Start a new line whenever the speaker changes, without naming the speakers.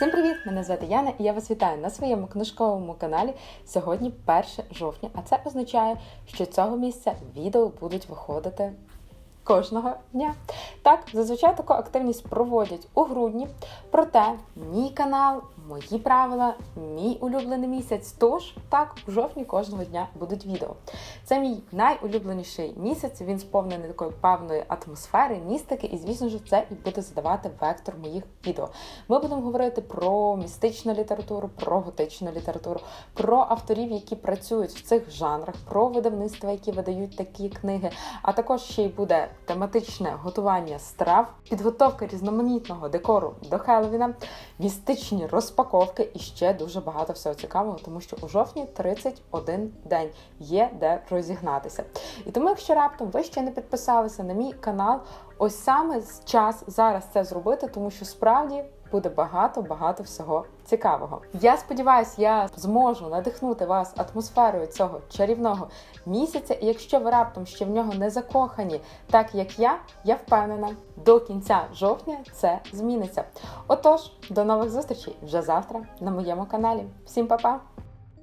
Всім привіт! Мене звати Яна і я вас вітаю на своєму книжковому каналі. Сьогодні 1 жовтня, а це означає, що цього місяця відео будуть виходити кожного дня. Так, зазвичай таку активність проводять у грудні. Проте мій канал, мої правила, мій улюблений місяць. Тож так, в жовтні кожного дня будуть відео. Це мій найулюбленіший місяць. Він сповнений такої певної атмосфери, містики, і звісно ж, це і буде задавати вектор моїх відео. Ми будемо говорити про містичну літературу, про готичну літературу, про авторів, які працюють в цих жанрах, про видавництва, які видають такі книги. А також ще й буде тематичне готування страв, підготовка різноманітного декору до Хеллоуіна, містичні розпаковки і ще дуже багато всього цікавого, тому що у жовтні 31 день є де розігнатися. І тому, якщо раптом ви ще не підписалися на мій канал, ось саме час зараз це зробити, тому що справді буде багато-багато всього цікавого. Я сподіваюся, я зможу надихнути вас атмосферою цього чарівного місяця. І якщо ви раптом ще в нього не закохані, так як я, я впевнена, до кінця жовтня це зміниться. Отож, до нових зустрічей вже завтра на моєму каналі. Всім па-па!